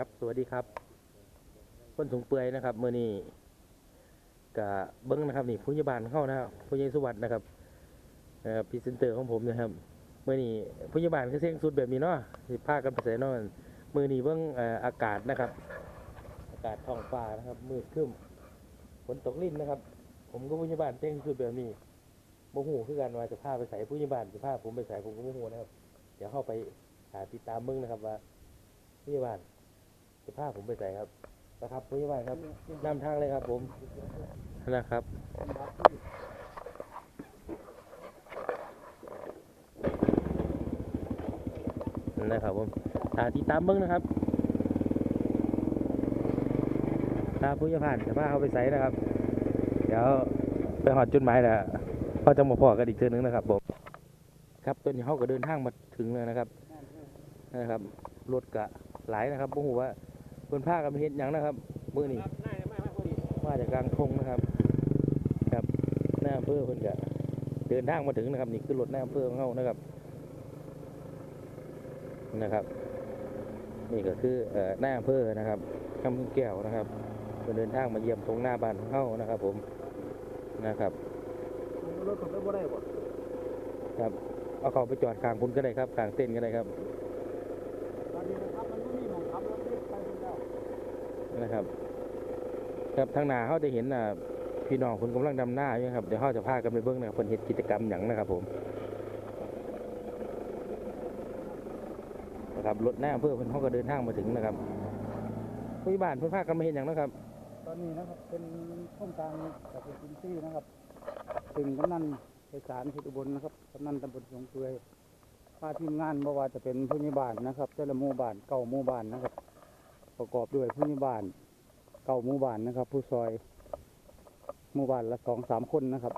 ครับ สวัสดีครับคนสูงเปื่อยนะครับเมื่อนี้กะเบิ้งนะครับนี่ผู้ใหญ่บ้านเข้านะครับผู้ใหญ่สุวัสดนะครับพรีเซนเตอร์ของผมนะครับเมื่อนี้ผู้ใหญ่บ้านคือเสียงสุดแบบนี้เนาะสิพากันไปใส่นอนมื่อนี้เบิ้งเอ่ออากาศนะครับ อากาศท้องฟ้านะครับมืดครึ้มฝนตกลิ่นนะครับ ผมก็ผู้ใหญ่บ้านเสียงสุดแบบนี้โมโหคือกันว่าจะพาไปใส่ผู้ใหญ่บ้านจะพาผมไปใส่ผมก็โมโหนะครับ เดี๋ยวเข้าไปหาติดตามเบิ้งนะครับว่าผู้ใหญ่บ้าน จะพาผมไปใส่ครับนะครับผู้ใหญ่บ้านครับนำทางเลยครับ ผมนะครับนะครับผมตาติดตามเบิ้งนะครับ ตาผู้ใหญ่านจะพาเขาไปใส่นะครับ เดี๋ยวไปหอดจุดหมายแล้วพอจะมาพอกันอีกเทือนึงนะครับผมครับตอนนี้เขาก็เดินทางมาถึงแล้วนะครับนะครับรถกะหลายนะครับผมว่า เพิ่นพากันไปเห็นหยังนะครับมื้อนี้มาจากกลางทงนะครับ ครับหน้าอำเภอเพิ่นกะเดินทางมาถึงนะครับ นี่คือรถหน้าอำเภอของเขานะครับนะครับ นี่ก็คือเอ่อหน้าอำเภอนะครับคำพึงแก้วนะครับเพิ่นเดินทางมาเยี่ยมตรงหน้าบ้านของเขานะครับ ผมนะครับรถผมไปบ่ได้บ่ครับเอาเขาไปจอดกลางคุณก็ได้ครับกลางเต้นท์ก็ได้ครับตอนนี้นะครับมันไม่มีหมองขับรถไปไปคนเดียว นะครับครับทางหนาเขาจะเห็นอ่าพี่น้องคุณกำลังดำหน้าอยู่ครับเดี๋ยวเขาจะพากันไปเบิ้งนะครับเพิ่นเฮ็ดกิจกรรมหยังนะครับ ผมนะครับรถหน้าเพื่อเพิ่นเขาก็เดินทางมาถึงนะครับผู้ใหญ่บ้านเพิ่นพากันมาเห็นอย่างนะครับ ตอนนี้นะครับเป็นโครงการเกษตรอินทรีย์นะครับถึงกำนันไพศาลพิอุบลนะครับกำนันตำบลสงเปือพาทีมงานบ่ว่าจะเป็นผู้ใหญ่บ้านนะครับแต่ละหมู่บ้านเก่าหมู่บ้านนะครับ ประกอบด้วยผู้ใหญ่บ้านเก่าหมู่บ้านนะครับ ผู้ซอยหมู่บ้านละสองสามคนนะครับ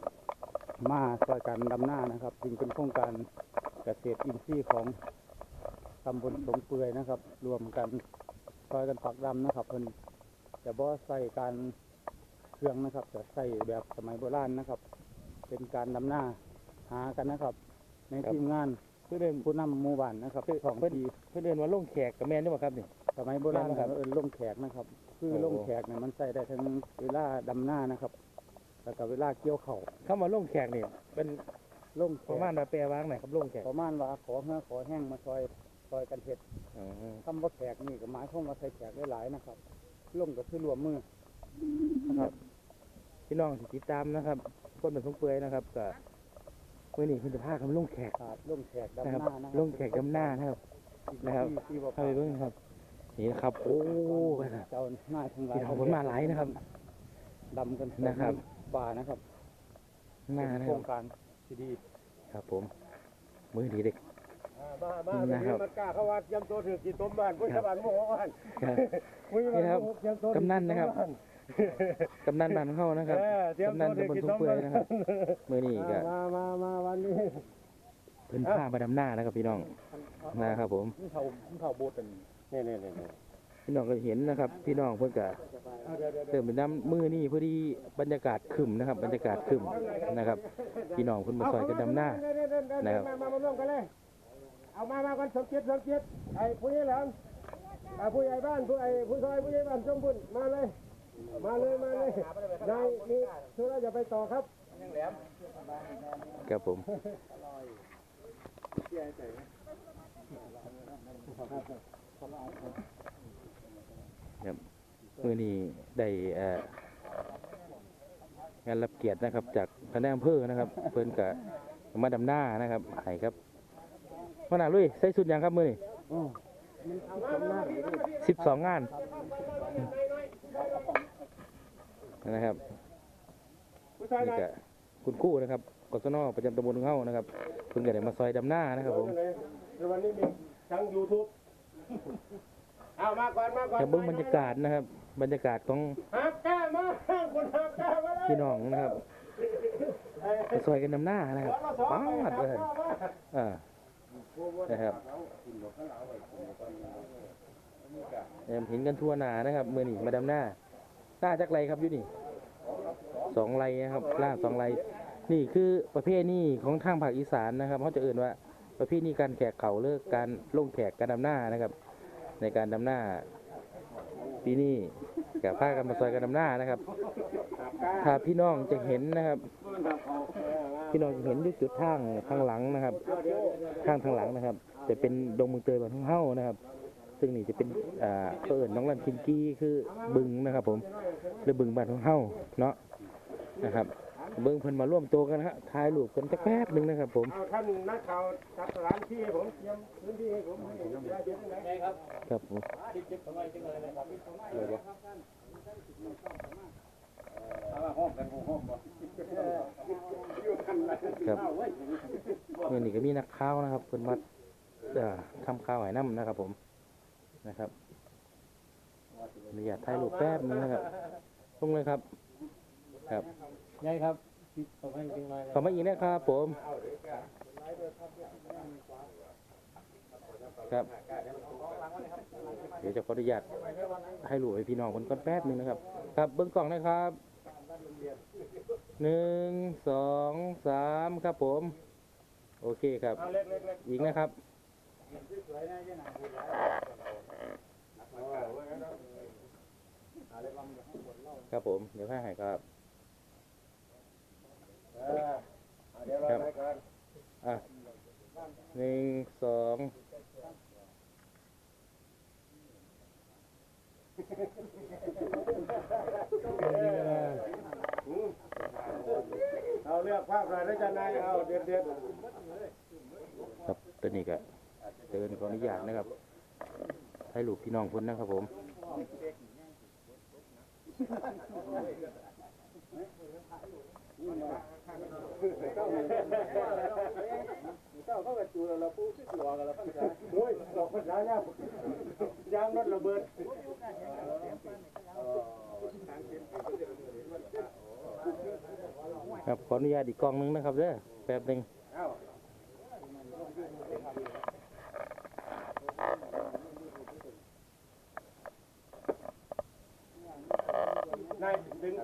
มาซอยกันดำหน้านะครับ จึงเป็นโครงการเกษตรอินทรีย์ของตำบลสงเปือยนะครับ รวมกันซอยกันปักดำนะครับเพิ่นจะบ่ใส่การเครื่องนะครับจะใส่แบบสมัยโบราณนะครับ เป็นการดำหน้าหากันนะครับ ในครับทีมงานเพื่อเดินผู้นำหมู่บ้านนะครับเพื่อของเพื่อดีเพื่อเดินว่าลงแขกกับแม่นใช่ไหมครับนี่ สมัยโบราณแม่นบ่คครัรับบเออลงแขกนะครับ คือโอ้ลงแขกเนี่ยมันใส่ได้ทั้งเวลาดำหน้านะครับแล้วก็เวลาเกี่ยวเข่าวคำว่าลงแขกนี่เป็นลงแขประกมาณว่าแปลว่างไหนครับลงแขกประมาณว่าขอเหือขอแห้งมาซอยซอยกันเห็ดอ๋อคำว่าแขกนี่ก็หมายความว่าใส่แขกได้หลายๆนะครับลงก็คือรวมมือนะครับพี่น้องที่ติดตามนะครับ คนเป็นสงเปื่อยนะครับก็เมื่อนี้คุณจะพากันลงแขกครับลงแขกดำนะหครับน้านะครับลงแขกดำหน้านะครับ นะครับที่ที่ว่า เข้าไปเบิ่งครับ นี่นะครับ โอ้นะครับเจ้าหน้าทั้งหลายพี่น้องผลมาหลายนะครับ ดำกันนะครับ ป่านะครับหน้านะโคครรับงการที่ดีครับผม มือดีเด็ก มามานะครับ มันกล้าเข้าวัดยำตัวถือกี่ต้มบ้านพุทธบาลโมโหบ้านครับมุ้ยนี่นะครับเตรียมตัวกำนันนะครับ กำนันบ้านเข้านะครับเออเตรียมกำนัตัวนถือตำบลกี่ทุ่งต้มเปื่อยบ้านนะครับมือนี้ก็มามามาวันนี้เพิ่นพามาดำหน้านะครับพี่น้องนะครับผมนี่เขานี่เขาโบสถ์กั นนี่นี่นี่พี่น้องก็เห็นนะครับ พี่น้องเพิ่นก็เติมเป็นน้ำมือนี่พอดีบรรยากาศขึ้นนะครับ บรรยากาศขึ้นนะครับ พี่น้องเพิ่นมาซอยกันดำหน้านะครับมามามาร่วมกันเลยเอามามากันสมเกียรติสมเกียรติไอ้ผู้ใหญ่หลังไอ้ผู้ใหญ่บ้านผู้ไอ้ผู้ซอยผู้ใหญ่บ้านสมบุญมาเลย มาเลยมาเลยนายมีธุระจะไปต่อครับครับผม ครับมือนี้ได้งานรับเกียรตินะครับ จากคณะอำเภอนะครับ เพิ่นกะมาดำหน้านะครับให้ครับพ่อหนาลุยใส่สุดยังครับมือนี้สิบสองงานนะครับนี่นายก็คุณคู่นะครับกศนประจำตำบลของานะครับเพิ่นก็ได้มาซอยดำหน้านะครับผมวันนี้มีทั้งยูทูบ เอามาก่อนมาก่อนจะเบิ่งบรรยากาศนะครับ บรรยากาศของหักก้ามาคนหักก้ามาเลยพี่น้องนะครับมาซอยกันดำหน้านะครับป้าดเลยอ่านะครับแอมเห็นกันทั่วหน้านะครับมือนี่มาดำหน้าหน้าจักไรครับอยู่นี่สองไรนะครับล่าสองไรนี่คือประเภทนี้ของทางภาคอีสานนะครับเขาจะเอ่นว่า ประเภทนี้การแขกเขาเลิกการลงแขกการดำหน้านะครับ ในการดำหน้าปีนี้กับพากันมาซอยกันนำหน้านะครับถ้าพี่น้องจะเห็นนะครับ พี่น้องจะเห็นด้วยจุดทางทางหลังนะครับข้างทางหลังนะครับ จะเป็นดงมึงเตยบ้านทุ่งเฮ้านะครับ ซึ่งนี่จะเป็นอ่าเปิดน้องลันคินกี้คือบึงนะครับ ผมหรือบึงบ้านทุ่งเฮ้าเนาะนะครับ เบิ้งเพิ่นมาร่วมตัวกันนะฮะถ่ายรูปกันจักแป๊บหนึ่งนะครับผม เอาท่านนักข่าวจัดสถานที่ให้ผมเตรียมพื้นที่ให้ผมให้ได้เดี๋ยวไหนครับครับผมครับเมื่อนี้ก็มีนักข่าวนะครับเพิ่นมาเอ่อทำข่าวให้น้ำนะครับผมนะครับอนุญาตถ่ายรูปแป๊บหนึงนะครับลงเลยครับ ครับใช่ครับ ขอมาอีกนะครับผม ครับ เดี๋ยวจะขออนุญาตให้รูปให้พี่น้องคนก่อนแป๊บนึงนะครับ ครับเบิ้งกล่องนะครับหนึ่งสองสามครับผม โอเคครับ อีกนะครับครับผม เดี๋ยวให้ให้ครับ ไปก่อนอะหนึ่งสองเอาเลือกภาพอะไรจะนายเอาเด็ดเด็ดครับตัวนี้ก็เดินขออนุญาตนะครับให้ลูกพี่น้องคนนะครับผม โอ้ยดอกภาษายากยางรถระเบิดครับขออนุญาตอีกกล้องหนึงนะครับเด้อแป๊บหนึ่ง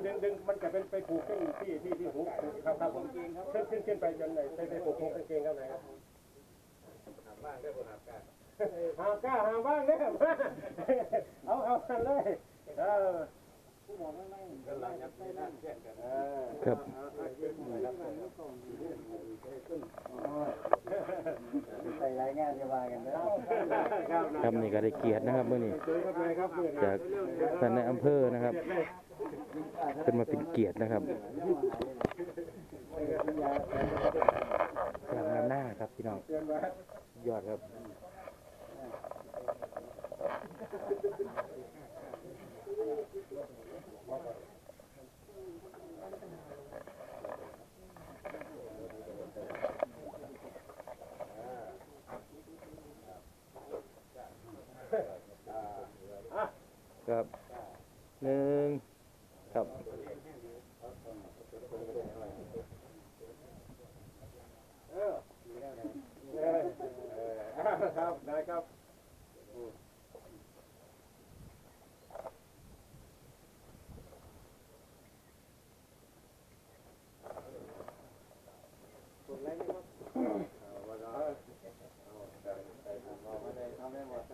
ดึงดึงมันจะเป็นไปผูกขึ้นที่ที่ที่หูครับครับผมขึ้นขึ้นขึ้นไปจนไหนไปไปผูกผูกกางเกงครับไหนครับหาก้าหาบ้างเนี่ยมาเอาเอากันเลยเออครับใส่รายงานจะมากันนะครับนี่ก็ได้เกียรตินะครับเมื่อนี้จากท่านในอำเภอนะครับ เป็นมาเป็นเกียรตินะครับจากนหน้าครับพี่น้องเยอดครับครับหนึ่งครับ เออเออเออครับได้ครับ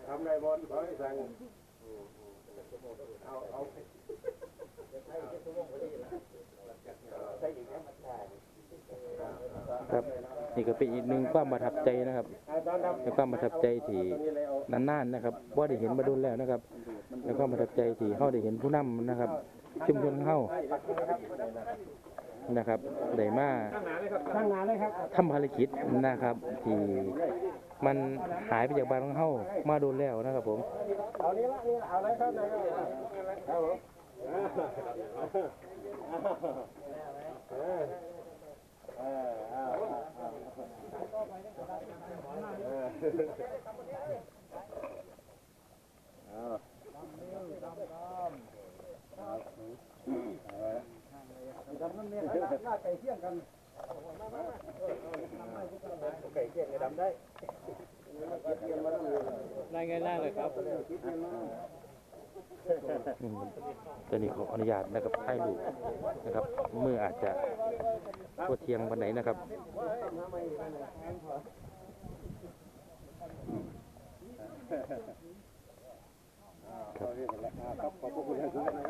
ทำได้หมดขอให้สั่งเอาเอา ครับ นี่ก็เป็นอีกหนึ่งความประทับใจนะครับในความประทับใจที่นานๆนะครับว่าได้เห็นมาโดนแล้วนะครับในความประทับใจที่เฮาได้เห็นผู้นำนะครับชุมชนเฮานะครับได้มาตั้งานเลยครับทำภารกิจนะครับ ที่มันหายไปจากบ้านของเฮามาโดนแล้วนะครับผมเอานี้ละนี่เอาอะไรครับนายครับผม เออเออเอาทำนั่นเนี่ยหน้าไก่เที่ยงกันไก่เที่ยงไก่ดำได้ ได้ไงได้เลยครับ อืม ตัวนี้ขออนุญาตนะครับให้ดูนะครับเมื่ออาจจะโคเทียงวันไหนนะครับครับขอบคุณอย่างสูงนะครับ